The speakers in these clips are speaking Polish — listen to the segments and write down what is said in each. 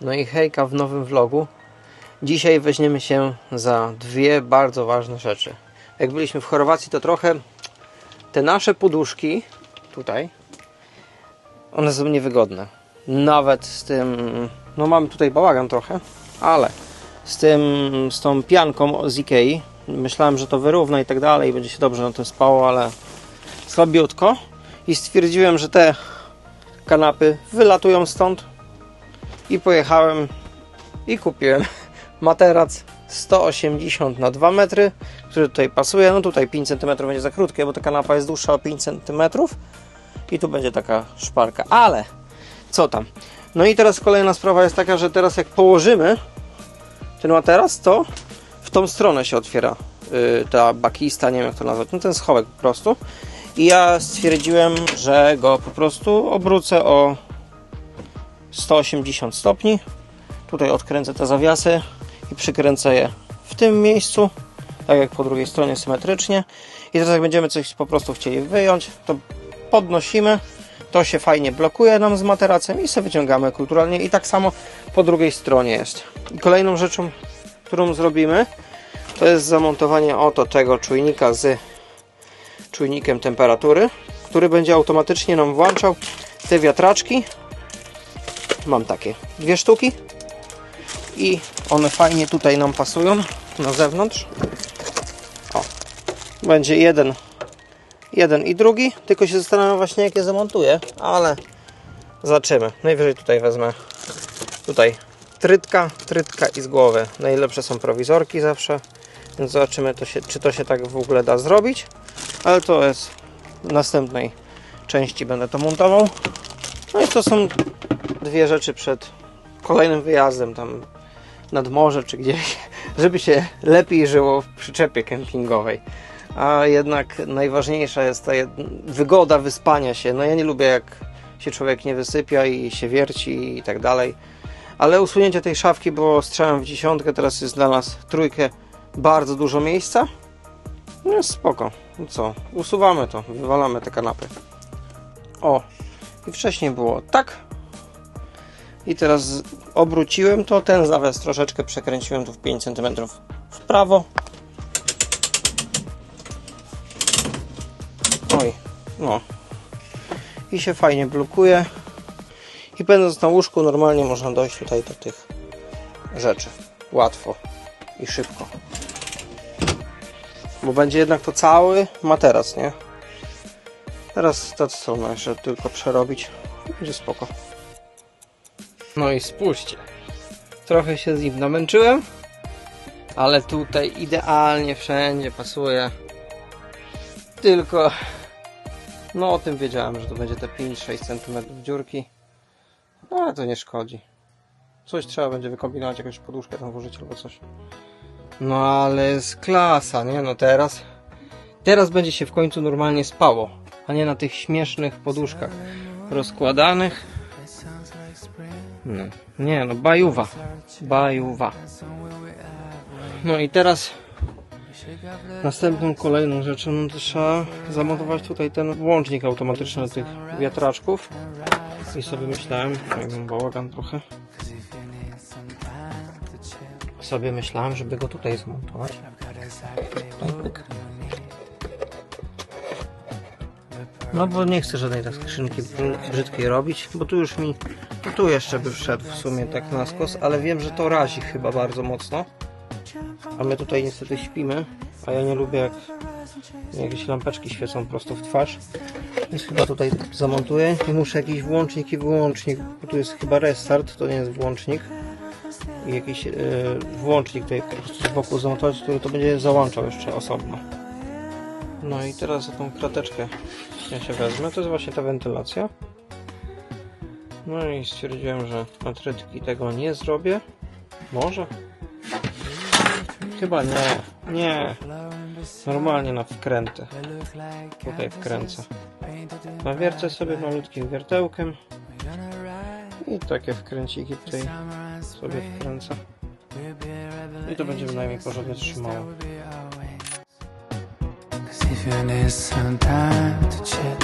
No i hejka w nowym vlogu. Dzisiaj weźmiemy się za dwie bardzo ważne rzeczy. Jak byliśmy w Chorwacji, to trochę te nasze poduszki tutaj, one są niewygodne. Nawet z tym, no mamy tutaj bałagan trochę, ale z tym, z tą pianką z Ikei, myślałem, że to wyrówna i tak dalej, będzie się dobrze na tym spało, ale słabiutko. I stwierdziłem, że te kanapy wylatują stąd i pojechałem i kupiłem materac 180 na 2 metry, który tutaj pasuje. No tutaj 5 cm będzie za krótkie, bo ta kanapa jest dłuższa o 5 cm i tu będzie taka szparka. Ale co tam? No i teraz kolejna sprawa jest taka, że teraz jak położymy ten materac, to w tą stronę się otwiera yy, ta bakista, nie wiem jak to nazwać, no ten schowek po prostu. I ja stwierdziłem, że go po prostu obrócę o 180 stopni. Tutaj odkręcę te zawiasy i przykręcę je w tym miejscu, tak jak po drugiej stronie symetrycznie. I teraz jak będziemy coś po prostu chcieli wyjąć, to podnosimy, to się fajnie blokuje nam z materacem i sobie wyciągamy kulturalnie i tak samo po drugiej stronie jest. I kolejną rzeczą, którą zrobimy, to jest zamontowanie oto tego czujnika z czujnikiem temperatury, który będzie automatycznie nam włączał te wiatraczki. Mam takie dwie sztuki i one fajnie tutaj nam pasują na zewnątrz. O, będzie jeden, jeden i drugi, tylko się zastanawiam właśnie jak je zamontuję, ale zobaczymy. Najwyżej tutaj wezmę tutaj trytka, trytka i z głowy. Najlepsze są prowizorki zawsze, więc zobaczymy to się, czy to się tak w ogóle da zrobić, ale to jest w następnej części będę to montował. No i to są dwie rzeczy przed kolejnym wyjazdem tam nad morze czy gdzieś, żeby się lepiej żyło w przyczepie kempingowej. A jednak najważniejsza jest ta wygoda wyspania się. No ja nie lubię jak się człowiek nie wysypia i się wierci i tak dalej. Ale usunięcie tej szafki było strzałem w dziesiątkę, teraz jest dla nas trójkę bardzo dużo miejsca. No jest spoko. No co, usuwamy to, wywalamy te kanapy. O, i wcześniej było tak, i teraz obróciłem to, ten zawias troszeczkę przekręciłem tu w 5 cm w prawo. Oj, no. I się fajnie blokuje. I będąc na łóżku normalnie można dojść tutaj do tych rzeczy. Łatwo i szybko. Bo będzie jednak to cały materac, nie? Teraz tę stronę jeszcze tylko przerobić. Będzie spoko. No i spójrzcie. Trochę się z nim namęczyłem, ale tutaj idealnie wszędzie pasuje. Tylko no o tym wiedziałem, że to będzie te 5-6 cm dziurki. No ale to nie szkodzi. Coś trzeba będzie wykombinować, jakąś poduszkę tam włożyć albo coś. No ale jest klasa, nie? No teraz teraz będzie się w końcu normalnie spało, a nie na tych śmiesznych poduszkach rozkładanych. No. Nie no, bajuwa. Bajuwa. No i teraz następną kolejną rzeczą no trzeba zamontować tutaj ten włącznik automatyczny tych wiatraczków. I sobie myślałem, jak mam bałagan trochę. Sobie myślałem, żeby go tutaj zmontować. Tak. No bo nie chcę żadnej tak skrzynki brzydkiej robić, bo tu już mi no tu jeszcze by wszedł w sumie tak na skos, ale wiem, że to razi chyba bardzo mocno. A my tutaj niestety śpimy, a ja nie lubię jak jakieś lampeczki świecą prosto w twarz. Więc chyba tutaj zamontuję i muszę jakiś włącznik i wyłącznik, bo tu jest chyba restart, to nie jest włącznik. I jakiś yy, włącznik tutaj po prostu z boku zamontować, który to będzie załączał jeszcze osobno. No i teraz za tą krateczkę ja się wezmę, to jest właśnie ta wentylacja. No i stwierdziłem, że na trytki tego nie zrobię. Może? Chyba nie. Nie. Normalnie na wkręty. Tutaj wkręcę. Nawiercę sobie malutkim wiertełkiem. I takie wkręciki tutaj sobie wkręcę. I to będzie bynajmniej porządnie trzymało thinking it's some time to chill.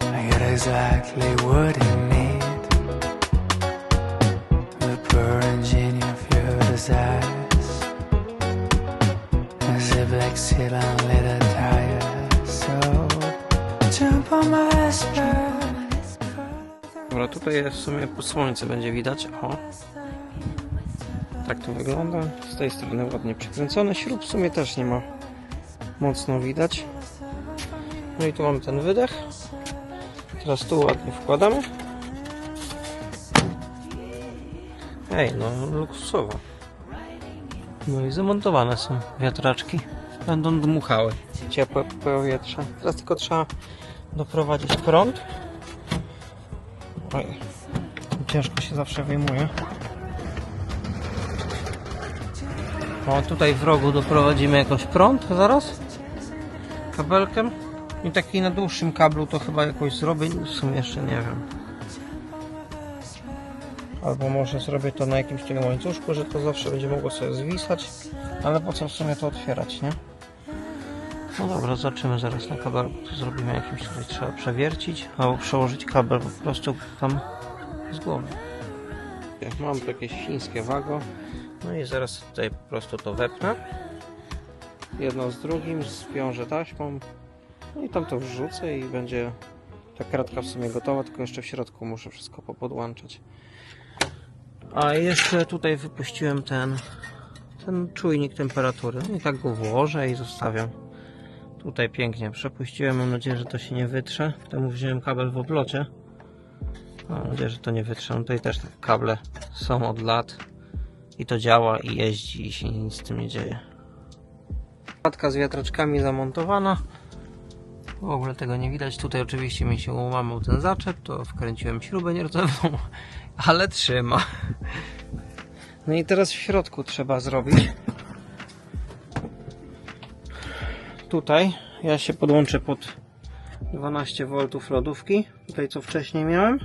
I got exactly what I need. The pure engine of your desires. As tire. So jump on my tutaj jest w sumie słońce będzie widać. O. Tak to wygląda. Z tej strony ładnie przykręcone. Śrub w sumie też nie ma mocno widać. No i tu mamy ten wydech. Teraz tu ładnie wkładamy. Ej, no luksusowo. No i zamontowane są wiatraczki. Będą dmuchały ciepłe powietrze. Teraz tylko trzeba doprowadzić prąd. Oj, ciężko się zawsze wyjmuje. O, tutaj w rogu doprowadzimy jakoś prąd zaraz. Kabelkiem. I taki na dłuższym kablu to chyba jakoś zrobię. W sumie jeszcze nie wiem. Albo może zrobię to na jakimś tym łańcuszku, że to zawsze będzie mogło sobie zwisać. Ale po co w sumie to otwierać, nie? No dobra, zobaczymy zaraz na kabel. Tu zrobimy jakimś tutaj trzeba przewiercić, albo przełożyć kabel po prostu tam z głowy. Mam tu jakieś chińskie wago. No i zaraz tutaj po prostu to wepnę. Jedno z drugim, zwiążę taśmą. No i tam to wrzucę i będzie ta kratka w sumie gotowa, tylko jeszcze w środku muszę wszystko popodłączać. A jeszcze tutaj wypuściłem ten, ten czujnik temperatury. No i tak go włożę i zostawiam. Tutaj pięknie przepuściłem. Mam nadzieję, że to się nie wytrze. Temu wziąłem kabel w oblocie. Mam nadzieję, że to nie wytrze. No tutaj też te kable są od lat. I to działa i jeździ i się nic z tym nie dzieje. Klatka z wiatraczkami zamontowana. W ogóle tego nie widać. Tutaj oczywiście mi się ułamał ten zaczep, to wkręciłem śrubę nierdzewą, ale trzyma. No i teraz w środku trzeba zrobić. Tutaj ja się podłączę pod 12 V lodówki. Tutaj co wcześniej miałem.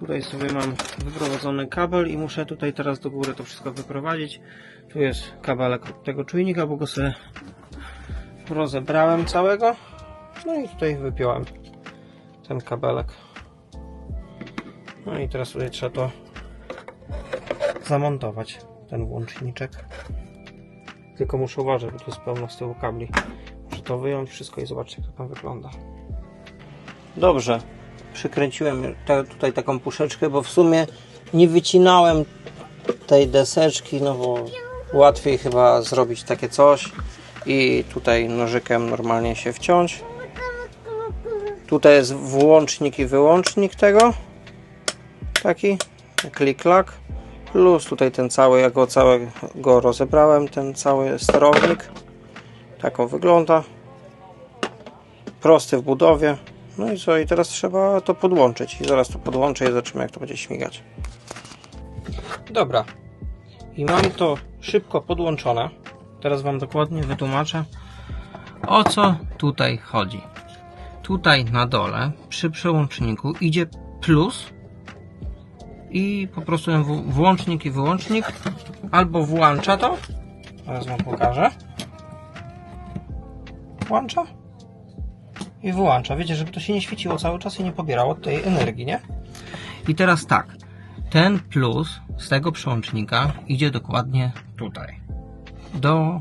Tutaj sobie mam wyprowadzony kabel i muszę tutaj teraz do góry to wszystko wyprowadzić. Tu jest kabelek tego czujnika, bo go sobie rozebrałem całego. No i tutaj wypiąłem ten kabelek. No i teraz tutaj trzeba to zamontować, ten włączniczek. Tylko muszę uważać, bo tu jest pełno z tyłu kabli. Muszę to wyjąć wszystko i zobaczyć jak to tam wygląda. Dobrze, przykręciłem te, tutaj taką puszeczkę, bo w sumie nie wycinałem tej deseczki, no bo łatwiej chyba zrobić takie coś i tutaj nożykiem normalnie się wciąć. Tutaj jest włącznik i wyłącznik tego. Taki klik-klak. Plus tutaj ten cały, ja go całego rozebrałem, ten cały sterownik. Tak on wygląda. Prosty w budowie. No i co, i teraz trzeba to podłączyć. I zaraz to podłączę i zobaczymy jak to będzie śmigać. Dobra. I mam to szybko podłączone. Teraz Wam dokładnie wytłumaczę o co tutaj chodzi. Tutaj na dole przy przełączniku idzie plus i po prostu włącznik i wyłącznik albo włącza to, teraz Wam pokażę, włącza i wyłącza. Wiecie, żeby to się nie świeciło cały czas i nie pobierało tej energii, nie? I teraz tak, ten plus z tego przełącznika idzie dokładnie tutaj. Do,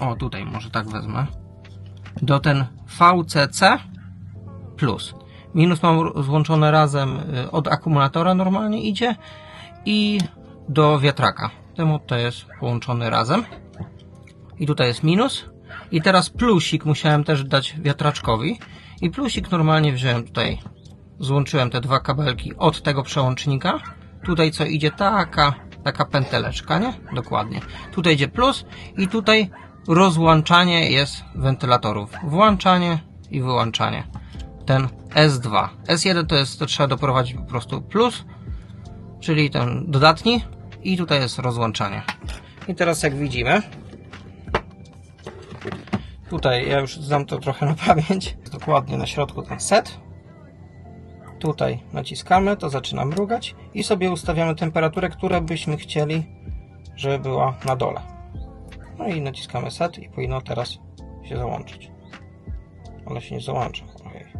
o tutaj może tak wezmę, do ten VCC plus. Minus mam złączone razem y, od akumulatora normalnie idzie i do wiatraka. Temu to jest połączony razem. I tutaj jest minus. I teraz plusik musiałem też dać wiatraczkowi. I plusik normalnie wziąłem tutaj. Złączyłem te dwa kabelki od tego przełącznika. Tutaj co idzie taka, taka pęteleczka, nie? Dokładnie. Tutaj idzie plus i tutaj rozłączanie jest wentylatorów. Włączanie i wyłączanie ten S2. S1 to jest, to trzeba doprowadzić po prostu plus, czyli ten dodatni i tutaj jest rozłączanie. I teraz jak widzimy, tutaj ja już znam to trochę na pamięć, dokładnie na środku ten set. Tutaj naciskamy, to zaczyna mrugać i sobie ustawiamy temperaturę, którą byśmy chcieli, żeby była na dole. No i naciskamy set i powinno teraz się załączyć. Ale się nie załącza. Ojej.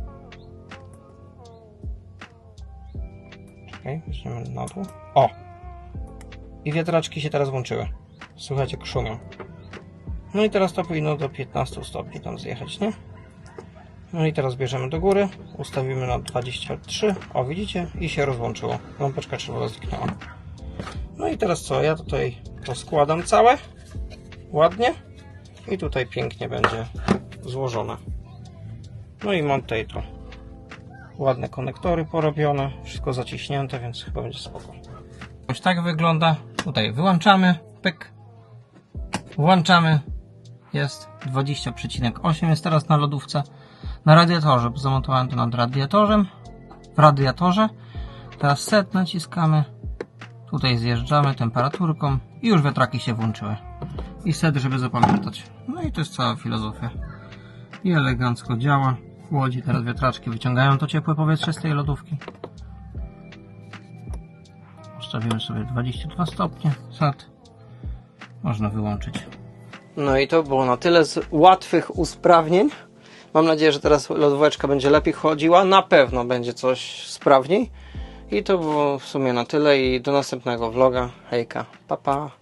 Czekaj, na dół. O! I wiatraczki się teraz włączyły. Słuchajcie, jak szumią. No i teraz to powinno do 15 stopni tam zjechać, nie? No i teraz bierzemy do góry, ustawimy na 23, o widzicie, i się rozłączyło. Lampeczka czerwona zniknęła. No i teraz co, ja tutaj to składam całe, ładnie i tutaj pięknie będzie złożone. No i mam tutaj to ładne konektory porobione, wszystko zaciśnięte, więc chyba będzie spoko. Już tak wygląda. Tutaj wyłączamy, pyk, włączamy, jest 20,8 jest teraz na lodówce. Na radiatorze, bo zamontowałem to nad radiatorem, w radiatorze. Teraz set naciskamy, tutaj zjeżdżamy temperaturką i już wiatraki się włączyły. I set, żeby zapamiętać. No i to jest cała filozofia. I elegancko działa. Chłodzi teraz wiatraczki, wyciągają to ciepłe powietrze z tej lodówki. Ustawimy sobie 22 stopnie, sad. Można wyłączyć. No i to było na tyle z łatwych usprawnień. Mam nadzieję, że teraz lodóweczka będzie lepiej chodziła. Na pewno będzie coś sprawniej. I to było w sumie na tyle i do następnego vloga. Hejka, pa pa.